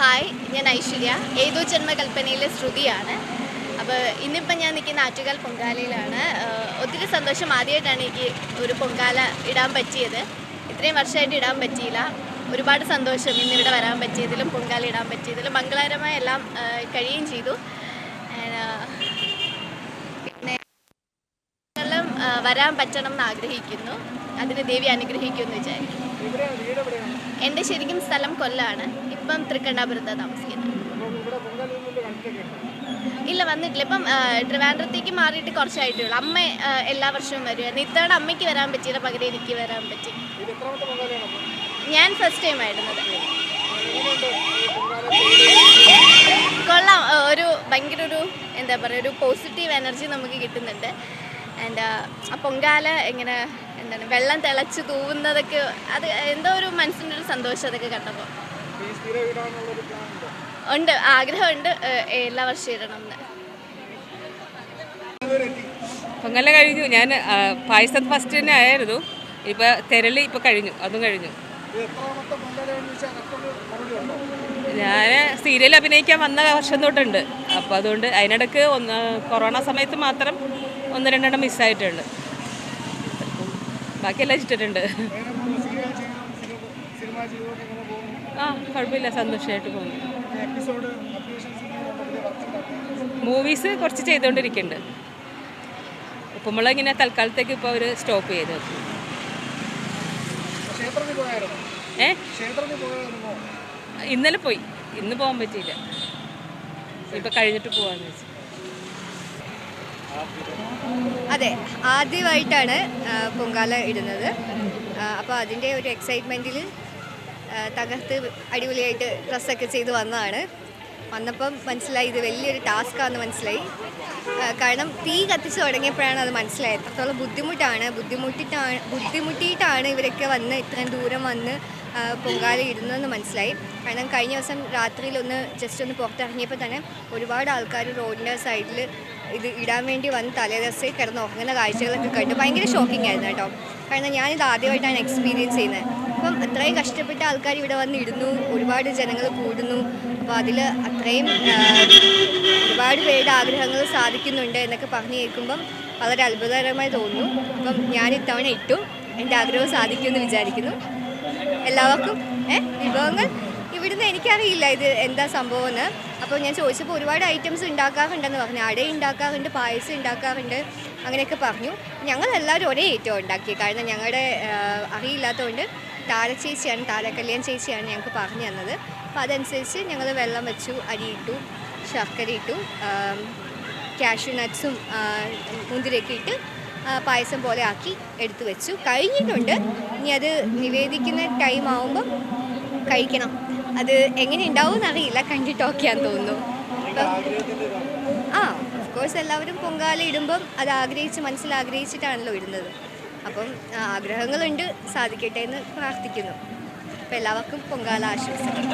Hi ഞാൻ ഐശ്വര്യ. ഏതോ ജന്മകൽപ്പനയിലെ ശ്രുതിയാണ്. അപ്പോൾ ഇന്നിപ്പം ഞാൻ നിൽക്കുന്ന ആറ്റുകാൽ പൊങ്കാലയിലാണ്. ഒത്തിരി സന്തോഷം ആദ്യമായിട്ടാണ് എനിക്ക് ഒരു പൊങ്കാല ഇടാൻ പറ്റിയത്. ഇത്രയും വർഷമായിട്ട് ഇടാൻ പറ്റിയില്ല. ഒരുപാട് സന്തോഷം ഇന്നിവിടെ വരാൻ പറ്റിയതിലും പൊങ്കാല ഇടാൻ പറ്റിയതിലും. മംഗളകരമായ എല്ലാം കഴിയുകയും ചെയ്തു. പിന്നെ വരാൻ പറ്റണം എന്ന് ആഗ്രഹിക്കുന്നു. അതിന് ദേവി അനുഗ്രഹിക്കുമെന്ന് വിചാരിക്കുന്നു. എന്റെ ശരിക്കും സ്ഥലം കൊല്ലാണ്. ഇപ്പം തൃക്കണ്ണാപുരത്താണ് താമസിക്കുന്നത്. ഇല്ല വന്നിട്ടില്ല. ഇപ്പം ട്രിവാൻഡ്രത്തേക്ക് മാറിയിട്ട് കുറച്ചായിട്ടേ ഉള്ളൂ അമ്മ എല്ലാ വർഷവും വരുമായിരുന്നു ഇത്തവണ അമ്മയ്ക്ക് വരാൻ പറ്റിയില്ല പകരം എനിക്ക് വരാൻ പറ്റി. ഞാൻ ഫസ്റ്റ് ടൈം ഈ കൊള്ളാം. ഒരു ഭയങ്കര ഒരു എന്താ പറയുക ഒരു പോസിറ്റീവ് എനർജി നമുക്ക് കിട്ടുന്നുണ്ട്. ആൻഡ് പൊങ്കാല ഇങ്ങനെ എന്താണ്? വെള്ളം തിളച്ച് തൂവുന്നതൊക്കെ അത് എന്തോ ഒരു മനസ്സിന്റെ ഒരു സന്തോഷം അതൊക്കെ കണ്ടപ്പോൾ ഉണ്ടോ ആഗ്രഹമുണ്ട് എല്ലാ വർഷവും ഇടണം എന്ന് പൊങ്ങല കഴിഞ്ഞു. ഞാൻ പായസം ഫസ്റ്റ് തന്നെ ആയിരുന്നു. ഇപ്പൊ തെരളി ഇപ്പൊ കഴിഞ്ഞു. അതും കഴിഞ്ഞു. ഞാൻ സീരിയൽ അഭിനയിക്കാൻ വന്ന വർഷം തൊട്ടുണ്ട്. അപ്പോൾ അതുകൊണ്ട് അതിനിടക്ക് ഒന്ന് കൊറോണ സമയത്ത് മാത്രം ഒന്ന് രണ്ടെണ്ണം മിസ്സായിട്ടുണ്ട് ബാക്കിയെല്ലാം ഇട്ടിട്ടുണ്ട് എങ്ങനെ പോകുന്നു സീരിയൽ ചെയ്യണം സിനിമ ചെയ്തുകൊണ്ട് എങ്ങനെ പോകുന്നു ആ കുഴപ്പമില്ല. സന്തോഷമായിട്ട് പോകുന്നു. മൂവീസ് കുറച്ച് ചെയ്തുകൊണ്ടിരിക്കുന്നുണ്ട്. ഉപ്പുമുളക് ഇങ്ങനെ തൽക്കാലത്തേക്ക് ഇപ്പോൾ അവർ സ്റ്റോപ്പ് ചെയ്ത്. വെച്ചു. ഏ? ഇന്നലെ പോയി. ഇന്ന് പോകാൻ പറ്റിയില്ല. ഇപ്പം കഴിഞ്ഞിട്ട് പോകാമെന്ന് വെച്ചു. അതെ ആദ്യമായിട്ടാണ് പൊങ്കാല ഇടുന്നത്. അപ്പോൾ അതിന്റെ ഒരു എക്സൈറ്റ്മെന്റിൽ തകർത്ത് അടിപൊളിയായിട്ട് ഡ്രസ്സൊക്കെ ചെയ്ത് വന്നതാണ്. വന്നപ്പം മനസ്സിലായി ഇത് വലിയൊരു ടാസ്ക്കാണെന്ന് മനസ്സിലായി. കാരണം തീ കത്തിച്ച് തുടങ്ങിയപ്പോഴാണ് അത് മനസ്സിലായത്. അത്രത്തോളം ബുദ്ധിമുട്ടാണ്. ബുദ്ധിമുട്ടിട്ടാണ് ബുദ്ധിമുട്ടിയിട്ടാണ് ഇവരൊക്കെ വന്ന് ഇത്രയും ദൂരം വന്ന് പൊങ്കാല ഇടുന്നതെന്ന് മനസ്സിലായി. കാരണം കഴിഞ്ഞ ദിവസം രാത്രിയിൽ ഒന്ന് ജസ്റ്റ് ഒന്ന് പുറത്തിറങ്ങിയപ്പോൾ തന്നെ ഒരുപാട് ആൾക്കാർ റോഡിന്റെ സൈഡിൽ ഇത് ഇടാൻ വേണ്ടി വന്ന് തലേദിവസം കിടന്ന് ഉറങ്ങുന്ന കാഴ്ചകളൊക്കെ കണ്ടു. ഭയങ്കര ഷോക്കിംഗ് ആയിരുന്നു കേട്ടോ. കാരണം ഞാനിത് ആദ്യമായിട്ടാണ് എക്സ്പീരിയൻസ് ചെയ്യുന്നത്. അപ്പം അത്രയും കഷ്ടപ്പെട്ട ആൾക്കാർ ഇവിടെ വന്ന് ഇടുന്നു ഒരുപാട് ജനങ്ങൾ കൂടുന്നു. അപ്പോൾ അതിൽ അത്രയും ഒരുപാട് പേരുടെ ആഗ്രഹങ്ങൾ സാധിക്കുന്നുണ്ട് എന്നൊക്കെ പറഞ്ഞു കേൾക്കുമ്പം വളരെ അത്ഭുതകരമായി തോന്നുന്നു. അപ്പം ഞാൻ ഇത്തവണ ഇട്ടു. എന്റെ ആഗ്രഹം സാധിക്കുമെന്ന് വിചാരിക്കുന്നു. എല്ലാവർക്കും വിഭവങ്ങൾ. ഇവിടുന്ന് എനിക്കറിയില്ല ഇത് എന്താ സംഭവം എന്ന് അപ്പോൾ ഞാൻ ചോദിച്ചപ്പോൾ ഒരുപാട് ഐറ്റംസ് ഉണ്ടാക്കാറുണ്ടെന്ന് പറഞ്ഞു. അട ഉണ്ടാക്കാറുണ്ട് പായസം ഉണ്ടാക്കാറുണ്ട് അങ്ങനെയൊക്കെ പറഞ്ഞു. ഞങ്ങളെല്ലാവരും ഒരേ ഏറ്റവും ഉണ്ടാക്കി കാരണം ഞങ്ങളുടെ അറിയില്ലാത്തതുകൊണ്ട് താര ചേച്ചിയാണ് താരകല്യാൺ ചേച്ചിയാണ് ഞങ്ങൾക്ക് പറഞ്ഞു തന്നത്. അപ്പോൾ അതനുസരിച്ച് ഞങ്ങൾ വെള്ളം വെച്ചു അരി ഇട്ടു ശർക്കര ഇട്ടു കാഷ്യൂ നട്ട്സും മുന്തിരിയൊക്കെ ഇട്ട് പായസം പോലെ ആക്കി എടുത്തു വെച്ചു. കഴിഞ്ഞിട്ടുണ്ട്. ഇനി അത് നിവേദിക്കുന്ന ടൈം ആവുമ്പം കഴിക്കണം. അത് എങ്ങനെ ഉണ്ടാവും എന്നറിയില്ല കണ്ടിട്ട് ഓക്കെയാന്ന് തോന്നുന്നു. ആ ഓഫ്കോഴ്സ് എല്ലാവരും പൊങ്കാല ഇടുമ്പം അത് ആഗ്രഹിച്ച് മനസ്സിൽ ആഗ്രഹിച്ചിട്ടാണല്ലോ ഇടുന്നത്. അപ്പം ആഗ്രഹങ്ങളുണ്ട്. സാധിക്കട്ടെ എന്ന് പ്രാർത്ഥിക്കുന്നു. അപ്പം എല്ലാവർക്കും പൊങ്കാല ആശംസകൾ.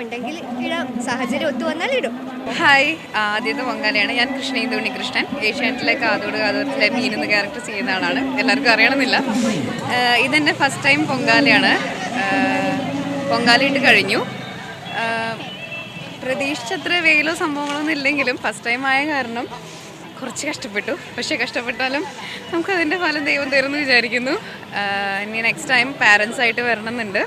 ഉണ്ടെങ്കിൽ ഇടാം. സാഹചര്യം ഒത്തു വന്നാൽ ഇടും. ഹായ് ആദ്യത്തെ പൊങ്കാലയാണ്. ഞാൻ കൃഷ്ണേന്ദു ഉണ്ണികൃഷ്ണൻ. ഏഷ്യാനെറ്റിലെ കാതോട് കാതോട്ടിലെ മീൻ എന്ന ക്യാരക്ടർ ചെയ്യുന്ന ആളാണ്. എല്ലാവർക്കും അറിയണമെന്നില്ല. ഇതെന്റെ ഫസ്റ്റ് ടൈം പൊങ്കാലയാണ്. പൊങ്കാലയിട്ട് കഴിഞ്ഞു. പ്രതീക്ഷിച്ചത്ര വെയിലോ സംഭവങ്ങളൊന്നും ഇല്ലെങ്കിലും ഫസ്റ്റ് ടൈം ആയ കാരണം കുറച്ച് കഷ്ടപ്പെട്ടു. പക്ഷേ കഷ്ടപ്പെട്ടാലും നമുക്കതിന്റെ ഫലം ദൈവം തരുമെന്ന് വിചാരിക്കുന്നു. ഇനി നെക്സ്റ്റ് ടൈം പാരൻസ് ആയിട്ട് വരണമെന്നുണ്ട്.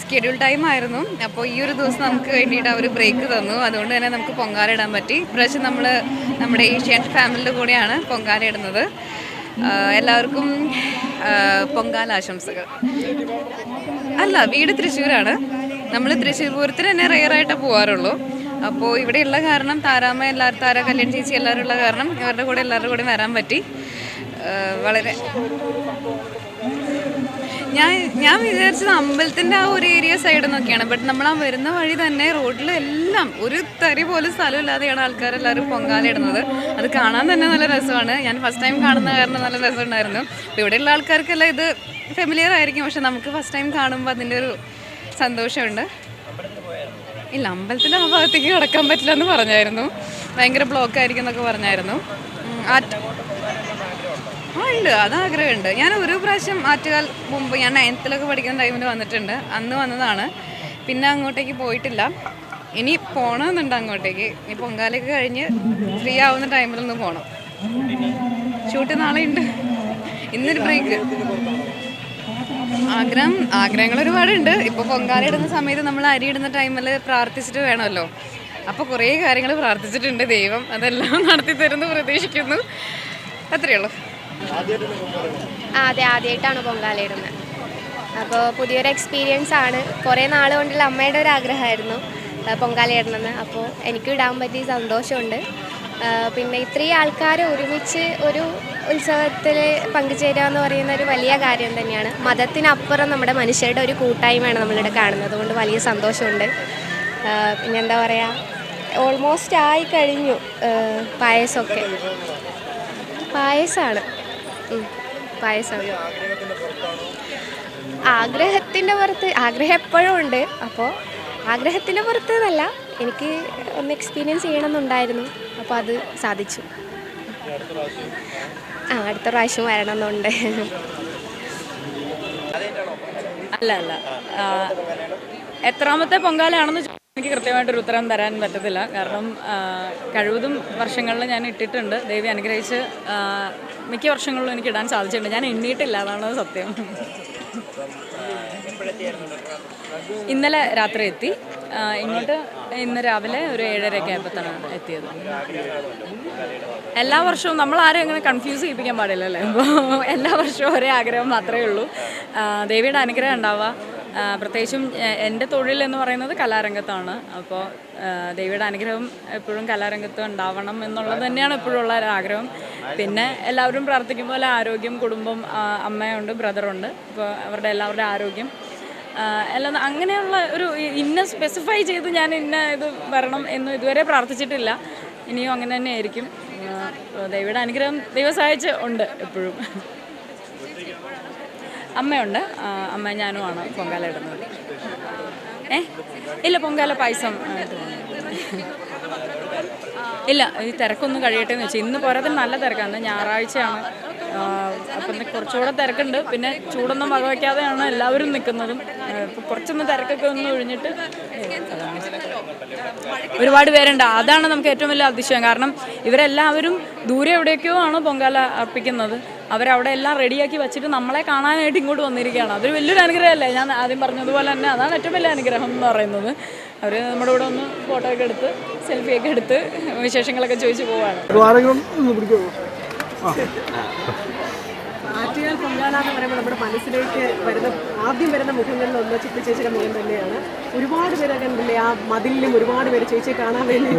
സ്കെഡ്യൂൾ ടൈം ആയിരുന്നു. അപ്പോൾ ഈ ഒരു ദിവസം നമുക്ക് വേണ്ടിയിട്ട് അവർ ബ്രേക്ക് തന്നു. അതുകൊണ്ട് തന്നെ നമുക്ക് പൊങ്കാല ഇടാൻ പറ്റി. ഇപ്രാവശ്യം നമ്മൾ നമ്മുടെ ഏഷ്യൻ ഫാമിലിയുടെ കൂടെയാണ് പൊങ്കാല ഇടുന്നത്. എല്ലാവർക്കും പൊങ്കാല ആശംസകൾ. അല്ല വീട് തൃശ്ശൂരാണ്. നമ്മൾ തൃശ്ശൂർ പൂരത്തിന് തന്നെ റെയറായിട്ടേ പോകാറുള്ളൂ അപ്പോൾ ഇവിടെയുള്ള കാരണം താരാമ എല്ലാവരും താര കല്യാൺ ചേച്ചി എല്ലാവരും ഉള്ള കാരണം ഇവരുടെ കൂടെ എല്ലാവരുടെ കൂടെ വരാൻ പറ്റി. വളരെ ഞാൻ ഞാൻ വിചാരിച്ചത് അമ്പലത്തിന്റെ ആ ഒരു ഏരിയ സൈഡ് നോക്കിയാണ് ബട്ട് നമ്മൾ ആ വരുന്ന വഴി തന്നെ റോഡിൽ എല്ലാം ഒരു തരി പോലും സ്ഥലമില്ലാതെയാണ് ആൾക്കാരെല്ലാവരും പൊങ്കാലിടുന്നത് അത് കാണാൻ തന്നെ നല്ല രസമാണ്. ഞാൻ ഫസ്റ്റ് ടൈം കാണുന്ന കാരണം നല്ല രസമുണ്ടായിരുന്നു. അപ്പോൾ ഇവിടെയുള്ള ആൾക്കാർക്കെല്ലാം ഇത് ഫെമിലിയർ ആയിരിക്കും പക്ഷെ നമുക്ക് ഫസ്റ്റ് ടൈം കാണുമ്പോൾ അതിന്റെ ഒരു സന്തോഷമുണ്ട്. ഇല്ല അമ്പലത്തിന്റെ ആ ഭാഗത്തേക്ക് കിടക്കാൻ പറ്റില്ല എന്ന് പറഞ്ഞായിരുന്നു. ഭയങ്കര ബ്ലോക്ക് ആയിരിക്കും എന്നൊക്കെ പറഞ്ഞായിരുന്നു. ആ ഉണ്ട് അത് ആഗ്രഹമുണ്ട്. ഞാൻ ഒരു പ്രാവശ്യം ആറ്റുകാൽ മുമ്പ് ഞാൻ നയൻത്തിലൊക്കെ പഠിക്കുന്ന ടൈമിൽ വന്നിട്ടുണ്ട്. അന്ന് വന്നതാണ്. പിന്നെ അങ്ങോട്ടേക്ക് പോയിട്ടില്ല. ഇനി പോകണമെന്നുണ്ട് അങ്ങോട്ടേക്ക്. ഇനി പൊങ്കാലയൊക്കെ കഴിഞ്ഞ് ഫ്രീ ആവുന്ന ടൈമിലൊന്ന് പോകണം ഷൂട്ട് നാളെ ഉണ്ട്. ഇന്നൊരു ബ്രേക്ക് ആഗ്രഹം ആഗ്രഹങ്ങൾ ഒരുപാടുണ്ട്. ഇപ്പോൾ പൊങ്കാല ഇടുന്ന സമയത്ത് നമ്മൾ അരി ഇടുന്ന ടൈമിൽ പ്രാർത്ഥിച്ചിട്ട് വേണമല്ലോ. അപ്പോൾ കുറേ കാര്യങ്ങൾ പ്രാർത്ഥിച്ചിട്ടുണ്ട് ദൈവം. അതെല്ലാം നടത്തി തരുന്നു പ്രതീക്ഷിക്കുന്നു. അത്രയേ ഉള്ളൂ. ആ അതെ ആദ്യമായിട്ടാണ് പൊങ്കാലയിടുന്നത് അപ്പോൾ പുതിയൊരു എക്സ്പീരിയൻസ് ആണ്. കുറേ നാൾ കൊണ്ടുള്ള അമ്മയുടെ ഒരു ആഗ്രഹമായിരുന്നു പൊങ്കാലയിടണമെന്ന് അപ്പോൾ എനിക്ക് ഇടാൻ പറ്റിയ സന്തോഷമുണ്ട്. പിന്നെ ഇത്രയും ആൾക്കാർ ഒരുമിച്ച് ഒരു ഉത്സവത്തിൽ പങ്കുചേരുക എന്ന് പറയുന്ന ഒരു വലിയ കാര്യം തന്നെയാണ്. മതത്തിനപ്പുറം നമ്മുടെ മനുഷ്യരുടെ ഒരു കൂട്ടായ്മയാണ് നമ്മളിവിടെ കാണുന്നത്. അതുകൊണ്ട് വലിയ സന്തോഷമുണ്ട്. പിന്നെ എന്താ പറയുക ഓൾമോസ്റ്റ് ആയി കഴിഞ്ഞു പായസമൊക്കെ. പായസമാണ് പായസമാണ് ആഗ്രഹത്തിന്റെ പുറത്ത് ആഗ്രഹം എപ്പോഴും ഉണ്ട്. അപ്പോൾ ആഗ്രഹത്തിന്റെ പുറത്ത് എന്നല്ല എനിക്ക് ഒന്ന് എക്സ്പീരിയൻസ് ചെയ്യണമെന്നുണ്ടായിരുന്നു. അപ്പോൾ അത് സാധിച്ചു. ആ അടുത്ത പ്രാവശ്യം വരണമെന്നുണ്ട്. അല്ല അല്ല. എത്രാമത്തെ പൊങ്കാലയാണെന്ന് ചോദിച്ചാൽ എനിക്ക് കൃത്യമായിട്ടൊരു ഉത്തരം തരാൻ പറ്റത്തില്ല. കാരണം കഴിവതും വർഷങ്ങളിൽ ഞാൻ ഇട്ടിട്ടുണ്ട്. ദേവി അനുഗ്രഹിച്ച് മിക്ക വർഷങ്ങളിലും എനിക്ക് ഇടാൻ സാധിച്ചിട്ടുണ്ട്. ഞാൻ എണ്ണിയിട്ടില്ല അതാണ് സത്യം. ഇന്നലെ രാത്രി എത്തി. ഇങ്ങോട്ട് ഇന്ന് രാവിലെ ഒരു ഏഴരയൊക്കെ ആയപ്പോഴത്താണ് എത്തിയത്. എല്ലാ വർഷവും നമ്മൾ ആരും അങ്ങനെ കൺഫ്യൂസ് ചെയ്യിപ്പിക്കാൻ പാടില്ലല്ലേ? അപ്പോൾ എല്ലാ വർഷവും ഒരേ ആഗ്രഹം മാത്രമേ ഉള്ളൂ. ദേവിയുടെ അനുഗ്രഹം ഉണ്ടാവുക. പ്രത്യേകിച്ചും എന്റെ തൊഴിൽ എന്ന് പറയുന്നത് കലാരംഗത്താണ്. അപ്പോൾ ദേവിയുടെ അനുഗ്രഹം എപ്പോഴും കലാരംഗത്ത് ഉണ്ടാവണം എന്നുള്ളത് തന്നെയാണ് എപ്പോഴും ഉള്ള ഒരു ആഗ്രഹം. പിന്നെ എല്ലാവരും പ്രാർത്ഥിക്കും പോലെ ആരോഗ്യം കുടുംബം അമ്മയുണ്ട് ബ്രദറുണ്ട്. അപ്പോൾ അവരുടെ എല്ലാവരുടെ ആരോഗ്യം എല്ലാം അങ്ങനെയുള്ള ഒരു ഇന്ന സ്പെസിഫൈ ചെയ്ത് ഞാൻ ഇന്ന ഇത് വരണം എന്ന് ഇതുവരെ പ്രാർത്ഥിച്ചിട്ടില്ല. ഇനിയും അങ്ങനെ തന്നെ ആയിരിക്കും ദൈവയുടെ അനുഗ്രഹം ദൈവം സഹായിച്ച് ഉണ്ട് എപ്പോഴും. അമ്മയുണ്ട്. അമ്മ ഞാനുമാണ് പൊങ്കാല ഇടുന്നത്. ഏ? ഇല്ല പൊങ്കാല പായസം. ഇല്ല ഈ തിരക്കൊന്നും കഴിയട്ടെ എന്ന് വെച്ചാൽ ഇന്ന് പോരാത്തിന് നല്ല തിരക്കാണ്. ഞായറാഴ്ചയാണ്. അപ്പം ഇന്ന് കുറച്ചുകൂടെ തിരക്കുണ്ട്. പിന്നെ ചൂടൊന്നും വകവയ്ക്കാതെയാണ് എല്ലാവരും നിൽക്കുന്നതും. കുറച്ചൊന്ന് തിരക്കൊക്കെ ഒന്ന് ഒഴിഞ്ഞിട്ട് ഒരുപാട് പേരുണ്ട്. അതാണ് നമുക്ക് ഏറ്റവും വലിയ അതിശയം. കാരണം ഇവരെല്ലാവരും ദൂരെ എവിടെയൊക്കെയോ ആണ് പൊങ്കാല അർപ്പിക്കുന്നത്. അവരവിടെ എല്ലാം റെഡിയാക്കി വെച്ചിട്ട് നമ്മളെ കാണാനായിട്ട് ഇങ്ങോട്ട് വന്നിരിക്കുകയാണ്. അതൊരു വലിയൊരു അനുഗ്രഹമല്ലേ? ഞാൻ ആദ്യം പറഞ്ഞതുപോലെ തന്നെ അതാണ് ഏറ്റവും വലിയ അനുഗ്രഹം എന്ന് പറയുന്നത്. അവർ നമ്മുടെ കൂടെ ഒന്ന് ഫോട്ടോ ഒക്കെ എടുത്ത് സെൽഫിയൊക്കെ എടുത്ത് വിശേഷങ്ങളൊക്കെ ചോദിച്ചു പോവാണ്. പിടിക്കുമോ എന്ന് പറയുമ്പോൾ നമ്മുടെ മനസ്സിലേക്ക് വരുന്ന ആദ്യം വരുന്ന മുഖങ്ങളിൽ ഒന്ന് ചിപ്പി ചേച്ചിയുടെ മുഖം തന്നെയാണ്. ഒരുപാട് പേര് അങ്ങനെ ആ മതിലിലും ഒരുപാട് പേര് ചേച്ചിയെ കാണാൻ വേണ്ടി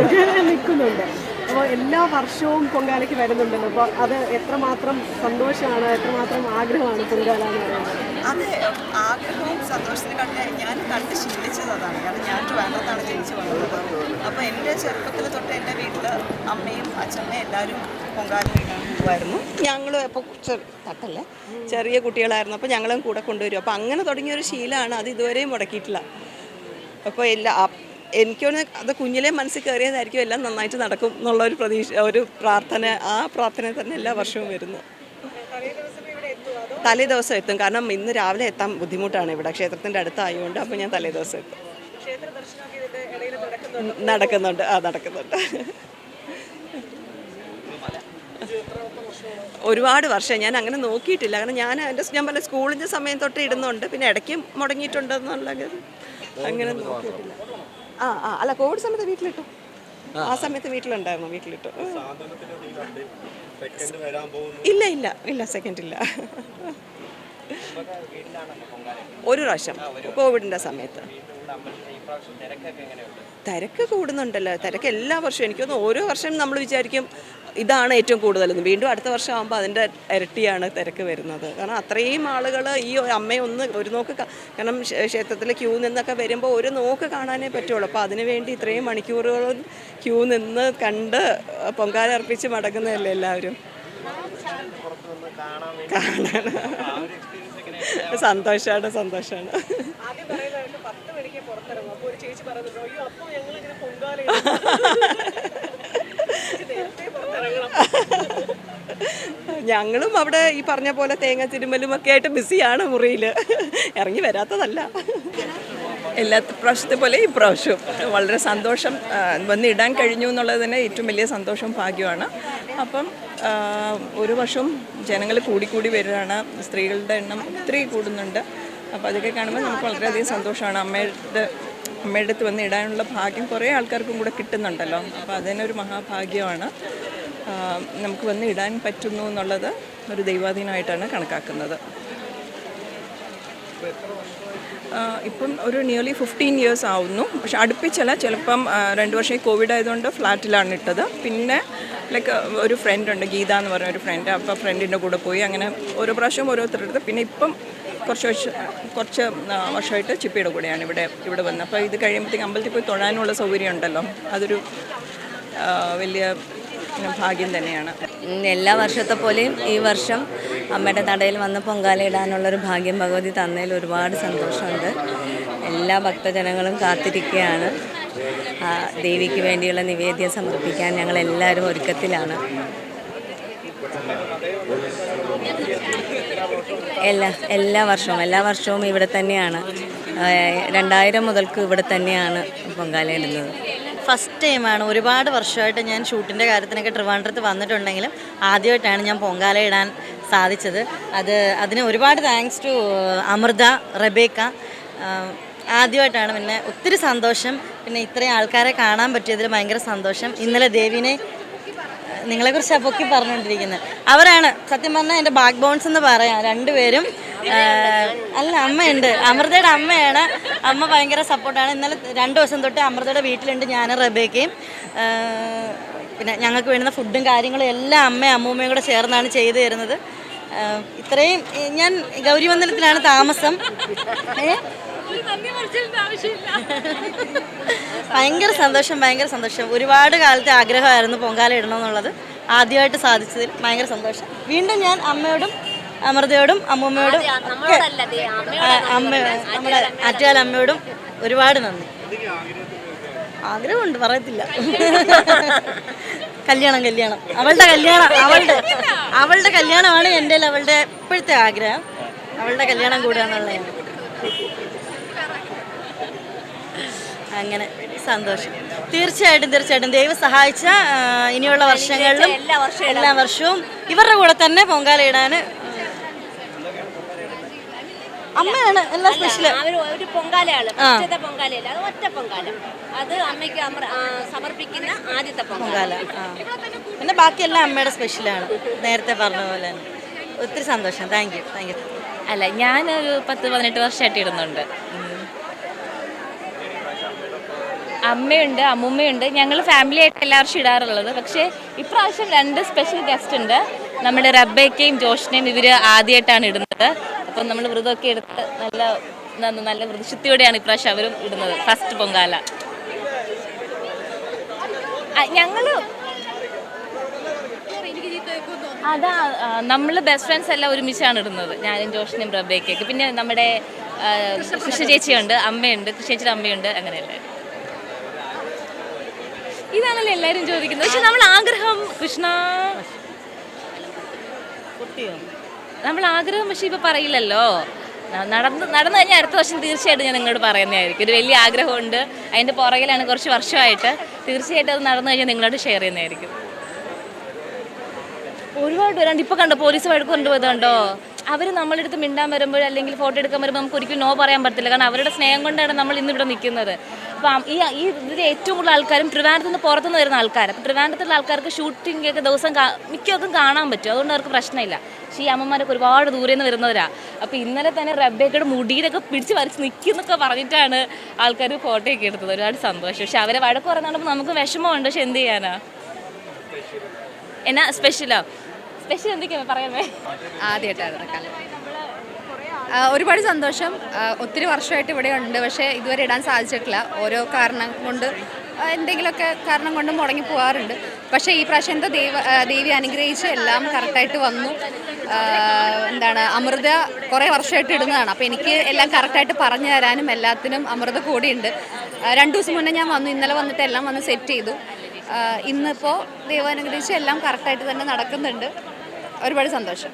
നിൽക്കുന്നുണ്ട്. അപ്പോൾ എല്ലാ വർഷവും പൊങ്കാലയ്ക്ക് വരുന്നുണ്ടല്ലോ അപ്പോൾ അത് എത്രമാത്രം സന്തോഷമാണ് എത്രമാത്രം ആഗ്രഹമാണ് പൊങ്കാല എന്ന് പറയുന്നത്? അത് ആഗ്രഹവും സന്തോഷത്തിന് കണ്ട് ഞാൻ കണ്ട് ശീലിച്ചത് അതാണ്. കാരണം ഞാൻ ട്രിവാൻഡ്രത്താണ് ജനിച്ചു വളർന്നത്. അപ്പോൾ എന്റെ ചെറുപ്പത്തിൽ തൊട്ട് എന്റെ വീട്ടിൽ അമ്മയും അച്ഛമ്മയും എല്ലാവരും പൊങ്കാല പോകുമായിരുന്നു ഞങ്ങളും ഇപ്പോൾ തട്ടല്ലേ? ചെറിയ കുട്ടികളായിരുന്നു. അപ്പോൾ ഞങ്ങളും കൂടെ കൊണ്ടുവരും. അപ്പോൾ അങ്ങനെ തുടങ്ങിയൊരു ശീലമാണ് അത് ഇതുവരെയും മുടക്കിയിട്ടില്ല. അപ്പോൾ എല്ലാ എനിക്കൊന്ന് അത് കുഞ്ഞിലെ മനസ്സിൽ കയറിയതായിരിക്കും എല്ലാം നന്നായിട്ട് നടക്കും എന്നുള്ള ഒരു പ്രതീക്ഷ ഒരു പ്രാർത്ഥന ആ പ്രാർത്ഥന തന്നെ എല്ലാ വർഷവും വരുന്നു. തലേ ദിവസം എത്തും. കാരണം ഇന്ന് രാവിലെ എത്താൻ ബുദ്ധിമുട്ടാണ് ഇവിടെ. ക്ഷേത്രത്തിന്റെ അടുത്തായതുകൊണ്ട് അപ്പോൾ ഞാൻ തലേ ദിവസം എത്തും നടക്കുന്നുണ്ട്. ആ നടക്കുന്നുണ്ട്. ഒരുപാട് വർഷം. ഞാൻ അങ്ങനെ നോക്കിയിട്ടില്ല. കാരണം ഞാൻ എന്റെ ഞാൻ പറഞ്ഞ സ്കൂളിന്റെ സമയം തൊട്ട് ഇടുന്നുണ്ട്. പിന്നെ ഇടയ്ക്ക് മുടങ്ങിയിട്ടുണ്ടെന്നുള്ളത് അങ്ങനെ നോക്കിയിട്ടില്ല. ആ ആ അല്ല കോവിഡ് സമയത്ത് വീട്ടിലിട്ടു. ആ. സമയത്ത് വീട്ടിലുണ്ടായിരുന്നു വീട്ടിലിട്ടു. ഇല്ല ഇല്ല ഇല്ല സെക്കൻഡ് ഇല്ല. ഒരു പ്രാവശ്യം കോവിഡിന്റെ സമയത്ത്. തിരക്ക് കൂടുന്നുണ്ടല്ലോ. തിരക്ക് എല്ലാ വർഷവും. എനിക്കൊന്ന് ഓരോ വർഷം നമ്മൾ വിചാരിക്കും ഇതാണ് ഏറ്റവും കൂടുതലെന്ന് വീണ്ടും അടുത്ത വർഷം ആകുമ്പോൾ അതിന്റെ ഇരട്ടിയാണ് തിരക്ക് വരുന്നത്. കാരണം അത്രയും ആളുകൾ ഈ അമ്മയൊന്ന് ഒരു നോക്ക് കാരണം ക്ഷേ- ക്ഷേത്രത്തിൽ ക്യൂ നിന്നൊക്കെ വരുമ്പോൾ ഒരു നോക്ക് കാണാനേ പറ്റുള്ളൂ. അപ്പോൾ അതിനു വേണ്ടി ഇത്രയും മണിക്കൂറുകൾ ക്യൂ നിന്ന് കണ്ട് പൊങ്കാല അർപ്പിച്ച് മടങ്ങുന്നതല്ലേ എല്ലാവരും? കാണാൻ. സന്തോഷമാണ് സന്തോഷമാണ് ചേച്ചി പറയുന്നുണ്ട് അപ്പോൾ ഞങ്ങൾ ഇങ്ങനെ പൊങ്കാല നേരത്തെ പുറത്തിറങ്ങണം ഞങ്ങളും അവിടെ ഈ പറഞ്ഞ പോലെ തേങ്ങ തിരുമ്മലും ഒക്കെ ആയിട്ട് ബിസിയാണ് മുറിയിൽ ഇറങ്ങി വരാത്തതല്ല. എല്ലാ പ്രാവശ്യത്തെ പോലെ ഈ പ്രാവശ്യവും വളരെ സന്തോഷം വന്നിടാൻ കഴിഞ്ഞു എന്നുള്ളത് തന്നെ ഏറ്റവും വലിയ സന്തോഷവും ഭാഗ്യമാണ് അപ്പം ഒരു വർഷവും ജനങ്ങൾ കൂടിക്കൂടി വരികയാണ്. സ്ത്രീകളുടെ എണ്ണം ഒത്തിരി കൂടുന്നുണ്ട്. അപ്പോൾ അതൊക്കെ കാണുമ്പോൾ നമുക്ക് വളരെയധികം സന്തോഷമാണ്. അമ്മയുടെ അമ്മയുടെ അടുത്ത് വന്ന് ഇടാനുള്ള ഭാഗ്യം കുറേ ആൾക്കാർക്കും കൂടെ കിട്ടുന്നുണ്ടല്ലോ. അപ്പോൾ അതിനൊരു മഹാഭാഗ്യമാണ്. നമുക്ക് വന്ന് ഇടാൻ പറ്റുന്നു എന്നുള്ളത് ഒരു ദൈവാധീനമായിട്ടാണ് കണക്കാക്കുന്നത്. ഇപ്പം ഒരു നിയർലി ഫിഫ്റ്റീൻ ഇയേഴ്സ് ആവുന്നു. പക്ഷെ അടുപ്പിച്ചല്ല ചിലപ്പം രണ്ട് വർഷം കോവിഡ് ആയതുകൊണ്ട് ഫ്ലാറ്റിലാണ് ഇട്ടത്. പിന്നെ ലൈക്ക് ഒരു ഫ്രണ്ട് ഉണ്ട് ഗീത എന്ന് പറഞ്ഞ ഒരു ഫ്രണ്ട് അപ്പോൾ ഫ്രണ്ടിന്റെ കൂടെ പോയി അങ്ങനെ ഓരോ പ്രാവശ്യം ഓരോരുത്തരുടെ പിന്നെ ഇപ്പം കുറച്ച് വർഷം കുറച്ച് വർഷമായിട്ട് ചിപ്പിയുടെ കൂടെയാണ് ഇവിടെ ഇവിടെ വന്നത്. അപ്പോൾ ഇത് കഴിയുമ്പോഴത്തേക്ക് അമ്പലത്തിൽ പോയി തൊഴാനുള്ള സൗകര്യം ഉണ്ടല്ലോ അതൊരു വലിയ ഭാഗ്യം തന്നെയാണ്. എല്ലാ വർഷത്തെ പോലെയും ഈ വർഷം അമ്മയുടെ നടയിൽ വന്ന് പൊങ്കാല ഇടാനുള്ളൊരു ഭാഗ്യം ഭഗവതി തന്നതിൽ ഒരുപാട് സന്തോഷമുണ്ട്. എല്ലാ ഭക്തജനങ്ങളും കാത്തിരിക്കുകയാണ്. ദേവിക്ക് വേണ്ടിയുള്ള നിവേദ്യം സമർപ്പിക്കാൻ ഞങ്ങൾ എല്ലാവരും ഒരുക്കത്തിലാണ്. എല്ലാ എല്ലാ വർഷവും എല്ലാ വർഷവും ഇവിടെ തന്നെയാണ്. രണ്ടായിരം മുതൽക്ക് ഇവിടെ തന്നെയാണ് പൊങ്കാല ഇടുന്നത്. ഫസ്റ്റ് ടൈമാണ് ഒരുപാട് വർഷമായിട്ട് ഞാൻ ഷൂട്ടിന്റെ കാര്യത്തിനൊക്കെ ട്രിവാൻഡ്രത്ത് വന്നിട്ടുണ്ടെങ്കിലും ആദ്യമായിട്ടാണ് ഞാൻ പൊങ്കാല ഇടാൻ സാധിച്ചത്. അത് അതിന് ഒരുപാട് താങ്ക്സ് ടു അമൃത റബേക്ക. ആദ്യമായിട്ടാണ് പിന്നെ ഒത്തിരി സന്തോഷം. പിന്നെ ഇത്രയും ആൾക്കാരെ കാണാൻ പറ്റിയതിൽ ഭയങ്കര സന്തോഷം. ഇന്നലെ ദേവിനെ നിങ്ങളെക്കുറിച്ച് അപ്പൊക്കി പറഞ്ഞുകൊണ്ടിരിക്കുന്നത്. അവരാണ് സത്യം പറഞ്ഞാൽ എന്റെ ബാക്ക് ബോൺസ് എന്ന് പറയാം രണ്ടുപേരും. അല്ല അമ്മയുണ്ട്. അമൃതയുടെ അമ്മയാണ്. അമ്മ ഭയങ്കര സപ്പോർട്ടാണ്. ഇന്നലെ രണ്ട് ദിവസം തൊട്ട് അമൃതയുടെ വീട്ടിലുണ്ട് ഞാൻ റബേക്കയും. പിന്നെ ഞങ്ങൾക്ക് വേണ്ടുന്ന ഫുഡും കാര്യങ്ങളും എല്ലാം അമ്മയും അമ്മൂമ്മയും കൂടെ ചേർന്നാണ് ചെയ്തു തരുന്നത്. ഇത്രയും ഞാൻ ഗൗരിമന്ദിരത്തിലാണ് താമസം. ഭയങ്കര സന്തോഷം ഭയങ്കര സന്തോഷം. ഒരുപാട് കാലത്തെ ആഗ്രഹമായിരുന്നു പൊങ്കാല ഇടണമെന്നുള്ളത്. ആദ്യമായിട്ട് സാധിച്ചതിൽ ഭയങ്കര സന്തോഷം. വീണ്ടും ഞാൻ അമ്മയോടും അമൃതയോടും അമ്മൂമ്മയോടും അമ്മ നമ്മുടെ ആറ്റുകാല അമ്മയോടും ഒരുപാട് നന്ദി. ആഗ്രഹമുണ്ട് പറയത്തില്ല. കല്യാണം കല്യാണം. അവളുടെ കല്യാണം അവളുടെ അവളുടെ കല്യാണമാണ് എന്റെ അവളുടെ ഇപ്പോഴത്തെ ആഗ്രഹം. അവളുടെ കല്യാണം കൂടുക എന്നുള്ളതാണ് അങ്ങനെ സന്തോഷം. തീർച്ചയായിട്ടും തീർച്ചയായിട്ടും. ദൈവം സഹായിച്ച ഇനിയുള്ള വർഷങ്ങളിലും എല്ലാ വർഷവും ഇവരുടെ കൂടെ തന്നെ പൊങ്കാല ഇടാൻ അമ്മയാണ് എല്ലാ സ്പെഷ്യൽ ഒരു പൊങ്കാലയാണ്. പൊങ്കാലയല്ല. അത് ഒറ്റ പൊങ്കാല. അത് അമ്മയ്ക്ക് സമർപ്പിക്കുന്ന ആദ്യത്തെ പൊങ്കാല. പിന്നെ ബാക്കിയെല്ലാം അമ്മയുടെ സ്പെഷ്യലാണ് നേരത്തെ പറഞ്ഞ പോലെ തന്നെ. ഒത്തിരി സന്തോഷം. താങ്ക് യു താങ്ക് യു അല്ല ഞാനൊരു പത്ത് പതിനെട്ട് വർഷമായിട്ട് ഇടുന്നുണ്ട്. അമ്മയുണ്ട് അമ്മൂമ്മയുണ്ട്. ഞങ്ങൾ ഫാമിലി ആയിട്ട് എല്ലാവർക്കും ഇടാറുള്ളത്. പക്ഷേ ഇപ്രാവശ്യം രണ്ട് സ്പെഷ്യൽ ഗസ്റ്റ് ഉണ്ട്. നമ്മുടെ റബ്ബയ്ക്കയും ജോഷിനെയും ഇവർ ആദ്യമായിട്ടാണ് ഇടുന്നത്. അപ്പം നമ്മൾ വ്രതമൊക്കെ എടുത്ത് നല്ല നല്ല വ്രതശുദ്ധിയോടെയാണ് ഇപ്രാവശ്യം അവരും ഇടുന്നത്. ഫസ്റ്റ് പൊങ്കാല. ഞങ്ങൾ അതാ നമ്മൾ ബെസ്റ്റ് ഫ്രണ്ട്സ് എല്ലാം ഒരുമിച്ചാണ് ഇടുന്നത്. ഞാനും ജോഷിനും റബ്ബയ്ക്കൊക്കെ. പിന്നെ നമ്മുടെ കൃഷ്ണ ചേച്ചിയുണ്ട് അമ്മയുണ്ട് കൃഷ്ണ ചേച്ചിയുടെ അമ്മയുണ്ട് അങ്ങനെയല്ലേ. ഇതാണല്ലോ എല്ലാരും ചോദിക്കുന്നത്. പക്ഷെ നമ്മൾ ആഗ്രഹം കൃഷ്ണ. നമ്മൾ ആഗ്രഹം പക്ഷെ ഇപ്പൊ പറയില്ലല്ലോ. നടന്ന് നടന്നു കഴിഞ്ഞാൽ അടുത്ത വർഷം തീർച്ചയായിട്ടും ഞാൻ നിങ്ങളോട് പറയുന്നതായിരിക്കും. ഒരു വലിയ ആഗ്രഹമുണ്ട്. അതിന്റെ പുറകിലാണ് കുറച്ച് വർഷമായിട്ട്. തീർച്ചയായിട്ടും അത് നടന്നു കഴിഞ്ഞാൽ നിങ്ങളോട് ഷെയർ ചെയ്യുന്നതായിരിക്കും. ഒരുപാട് പേരുണ്ട്. ഇപ്പോൾ കണ്ടോ പോലീസ് വഴക്ക് കൊണ്ടുപോയതുണ്ടോ അവർ നമ്മളുടെ അടുത്ത് മിണ്ടാൻ വരുമ്പോൾ അല്ലെങ്കിൽ ഫോട്ടോ എടുക്കാൻ വരുമ്പോൾ നമുക്ക് ഒരിക്കലും നോ പറയാൻ പറ്റില്ല കാരണം അവരുടെ സ്നേഹം കൊണ്ടാണ് നമ്മൾ ഇന്നിവിടെ നിൽക്കുന്നത്. അപ്പം ഈ ഈ ഇതിൽ ഏറ്റവും കൂടുതൽ ആൾക്കാരും ട്രിവാൻഡ്രത്ത് നിന്ന് പുറത്തുനിന്ന് വരുന്ന ആൾക്കാർ അപ്പം ട്രിവാൻഡ്രത്തുള്ള ആൾക്കാർക്ക് ഷൂട്ടിംഗ് ഒക്കെ ദിവസം മിക്കവർക്കും കാണാൻ പറ്റും. അതുകൊണ്ട് അവർക്ക് പ്രശ്നമില്ല. പക്ഷേ ഈ അമ്മമാരൊക്കെ ഒരുപാട് ദൂരെ നിന്ന് വരുന്നവരാ. അപ്പോൾ ഇന്നലെ തന്നെ റബ്ബേക്കയുടെ മുടിയിലൊക്കെ പിടിച്ച് വരച്ച് നിൽക്കുന്നൊക്കെ പറഞ്ഞിട്ടാണ് ആൾക്കാർ ഫോട്ടോ ഒക്കെ എടുത്തത്. ഒരുപാട് സന്തോഷം. പക്ഷെ അവരെ വഴക്ക് പറയുന്നതുകൊണ്ട് നമുക്ക് വിഷമമുണ്ട്. പക്ഷെ എന്ത് ചെയ്യാനാ? എന്നാ സ്പെഷ്യലോ സ്പെഷ്യൽ എന്തൊക്കെയാണ് പറയാമേ? ആദ്യമായിട്ടാണ് ഒരുപാട് സന്തോഷം. ഒത്തിരി വർഷമായിട്ട് ഇവിടെ ഉണ്ട്. പക്ഷേ ഇതുവരെ ഇടാൻ സാധിച്ചിട്ടില്ല. ഓരോ കാരണം കൊണ്ട് എന്തെങ്കിലുമൊക്കെ കാരണം കൊണ്ട് മുടങ്ങി പോകാറുണ്ട് പക്ഷേ ഈ പ്രാവശ്യം എന്തോ ദൈവ ദേവി അനുഗ്രഹിച്ച് എല്ലാം കറക്റ്റായിട്ട് വന്നു. എന്താണ് അമൃത കുറേ വർഷമായിട്ട് ഇടുന്നതാണ്. അപ്പോൾ എനിക്ക് എല്ലാം കറക്റ്റായിട്ട് പറഞ്ഞു തരാനും എല്ലാത്തിനും അമൃത കൂടിയുണ്ട്. രണ്ടു ദിവസം മുന്നേ ഞാൻ വന്നു. ഇന്നലെ വന്നിട്ട് എല്ലാം വന്ന് സെറ്റ് ചെയ്തു. ഇന്നിപ്പോൾ ദൈവം അനുഗ്രഹിച്ച് എല്ലാം കറക്റ്റായിട്ട് തന്നെ നടക്കുന്നുണ്ട്. ഒരുപാട് സന്തോഷം.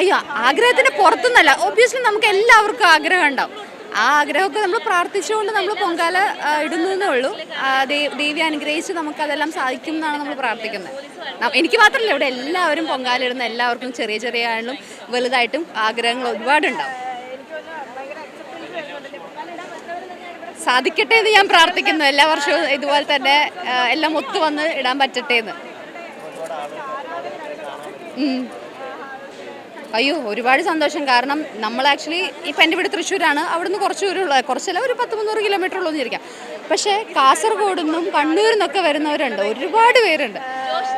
അയ്യോ ആഗ്രഹത്തിന് പുറത്തുനിന്നല്ല. ഒബ്വിയസ്ലി നമുക്ക് എല്ലാവർക്കും ആഗ്രഹം ഉണ്ടാവും. ആ ആഗ്രഹമൊക്കെ നമ്മൾ പ്രാർത്ഥിച്ചുകൊണ്ട് നമ്മൾ പൊങ്കാല ഇടുന്നതേ ഉള്ളൂ. ദേവി അനുഗ്രഹിച്ച് നമുക്ക് അതെല്ലാം സാധിക്കും എന്നാണ് നമ്മൾ പ്രാർത്ഥിക്കുന്നത്. എനിക്ക് മാത്രമല്ല ഇവിടെ എല്ലാവരും പൊങ്കാല ഇടുന്ന എല്ലാവർക്കും ചെറിയ ചെറിയ ആണെങ്കിലും വലുതായിട്ടും ആഗ്രഹങ്ങൾ ഒരുപാടുണ്ടാവും. സാധിക്കട്ടെ എന്ന് ഞാൻ പ്രാർത്ഥിക്കുന്നു. എല്ലാ വർഷവും ഇതുപോലെ തന്നെ എല്ലാം ഒത്തു വന്ന് ഇടാൻ പറ്റട്ടെ എന്ന്. അയ്യോ ഒരുപാട് സന്തോഷം. കാരണം നമ്മൾ ആക്ച്വലി ഇപ്പം എന്റെ വീട് തൃശ്ശൂരാണ്. അവിടുന്ന് കുറച്ച് ദൂരമുള്ള കുറച്ചല്ല ഒരു പത്ത് മുന്നൂറ് കിലോമീറ്റർ ഉള്ളൂ എന്നിരിക്കാം പക്ഷേ കാസർഗോഡ് നിന്നും കണ്ണൂരിൽ നിന്നൊക്കെ വരുന്നവരുണ്ട്. ഒരുപാട് പേരുണ്ട്.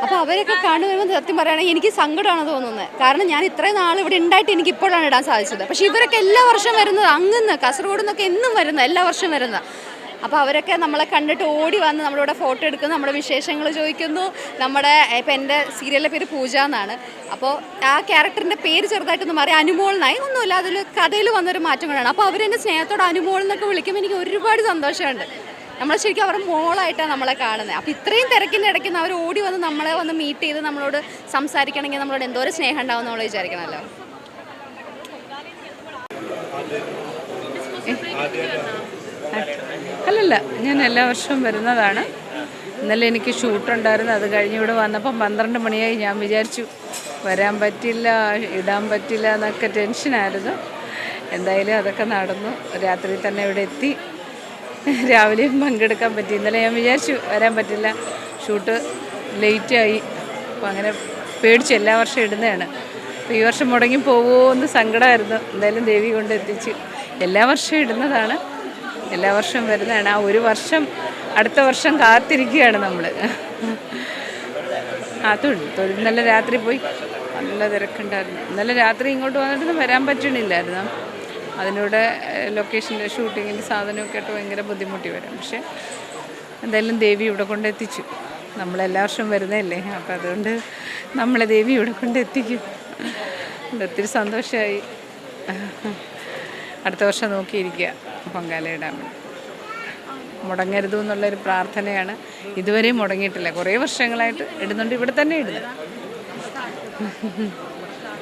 അപ്പോൾ അവരൊക്കെ കാണുമ്പോൾ സത്യം പറയുകയാണെങ്കിൽ എനിക്ക് സങ്കടമാണ് തോന്നുന്നത് കാരണം ഞാൻ ഇത്രയും നാൾ ഇവിടെ ഉണ്ടായിട്ട് എനിക്ക് ഇപ്പോഴാണ് ഇടാൻ സാധിച്ചത്. പക്ഷേ ഇവരൊക്കെ എല്ലാ വർഷവും വരുന്നത് അങ്ങന്ന് കാസർഗോഡ് നിന്നൊക്കെ എന്നും വരുന്നത് എല്ലാ വർഷവും വരുന്നത്. അപ്പോൾ അവരൊക്കെ നമ്മളെ കണ്ടിട്ട് ഓടി വന്ന് നമ്മളിവിടെ ഫോട്ടോ എടുക്കുന്നു നമ്മുടെ വിശേഷങ്ങൾ ചോദിക്കുന്നു. നമ്മുടെ ഇപ്പം എന്റെ സീരിയലിലെ പേര് പൂജ എന്നാണ്. അപ്പോൾ ആ ക്യാരക്ടറിന്റെ പേര് ചെറുതായിട്ടൊന്ന് മാറി. അനുമോൾ എന്നായി ഒന്നുമില്ല അതിൽ കഥയിൽ വന്നൊരു മാറ്റം കൊണ്ടാണ് അപ്പോൾ അവരെന്നെ സ്നേഹത്തോടെ അനുമോൾ എന്നൊക്കെ വിളിക്കുമ്പോൾ എനിക്ക് ഒരുപാട് സന്തോഷമുണ്ട്. നമ്മൾ ശരിക്കും അവരുടെ മോളായിട്ടാണ് നമ്മളെ കാണുന്നത്. അപ്പോൾ ഇത്രയും തിരക്കിന്റെ ഇടയ്ക്ക് അവർ ഓടി വന്ന് നമ്മളെ വന്ന് മീറ്റ് ചെയ്ത് നമ്മളോട് സംസാരിക്കണമെങ്കിൽ നമ്മളോട് എന്തോരം സ്നേഹം ഉണ്ടാവും നമ്മൾ വിചാരിക്കണമല്ലോ. അല്ലല്ല ഞാൻ എല്ലാ വർഷവും വരുന്നതാണ്. ഇന്നലെ എനിക്ക് ഷൂട്ടുണ്ടായിരുന്നു അത് കഴിഞ്ഞ് ഇവിടെ വന്നപ്പം പന്ത്രണ്ട് മണിയായി. ഞാൻ വിചാരിച്ചു വരാൻ പറ്റില്ല ഇടാൻ പറ്റില്ല എന്നൊക്കെ ടെൻഷനായിരുന്നു എന്തായാലും അതൊക്കെ നടന്നു. രാത്രി തന്നെ ഇവിടെ എത്തി. രാവിലെയും പങ്കെടുക്കാൻ പറ്റി. ഇന്നലെ ഞാൻ വിചാരിച്ചു വരാൻ പറ്റില്ല. ഷൂട്ട് ലേറ്റായി അപ്പോൾ അങ്ങനെ പേടിച്ച് എല്ലാ വർഷവും ഇടുന്നതാണ്. അപ്പോൾ ഈ വർഷം മുടങ്ങി പോകുമോ എന്ന് സങ്കടമായിരുന്നു എന്തായാലും ദേവി കൊണ്ട് എത്തിച്ചു എല്ലാ വർഷവും ഇടുന്നതാണ്. എല്ലാ വർഷവും വരുന്നതാണ്. ആ ഒരു വർഷം അടുത്ത വർഷം കാത്തിരിക്കുകയാണ് നമ്മൾ ആ തൊഴിൽ ഇന്നലെ രാത്രി പോയി. നല്ല തിരക്കുണ്ടായിരുന്നു. ഇന്നലെ രാത്രി ഇങ്ങോട്ട് വന്നിട്ട് വരാൻ പറ്റണില്ലായിരുന്നു. അതിനൂടെ ലൊക്കേഷന്റെ ഷൂട്ടിങ്ങിന്റെ സാധനമൊക്കെ ആയിട്ട് ഭയങ്കര ബുദ്ധിമുട്ടി വരാം പക്ഷേ എന്തായാലും ദേവി ഇവിടെ കൊണ്ടെത്തിച്ചു നമ്മളെല്ലാ വർഷവും വരുന്നതല്ലേ? അപ്പോൾ അതുകൊണ്ട് നമ്മളെ ദേവി ഇവിടെ കൊണ്ടെത്തിക്കും ഒത്തിരി സന്തോഷമായി അടുത്ത വർഷം നോക്കിയിരിക്കുക. പൊങ്കാല ഇടാൻ വേണ്ടി മുടങ്ങരുത് എന്നുള്ളൊരു പ്രാർത്ഥനയാണ്. ഇതുവരെയും മുടങ്ങിയിട്ടില്ല. കുറേ വർഷങ്ങളായിട്ട് ഇടുന്നുണ്ട്. ഇവിടെ തന്നെ ഇടുന്നു.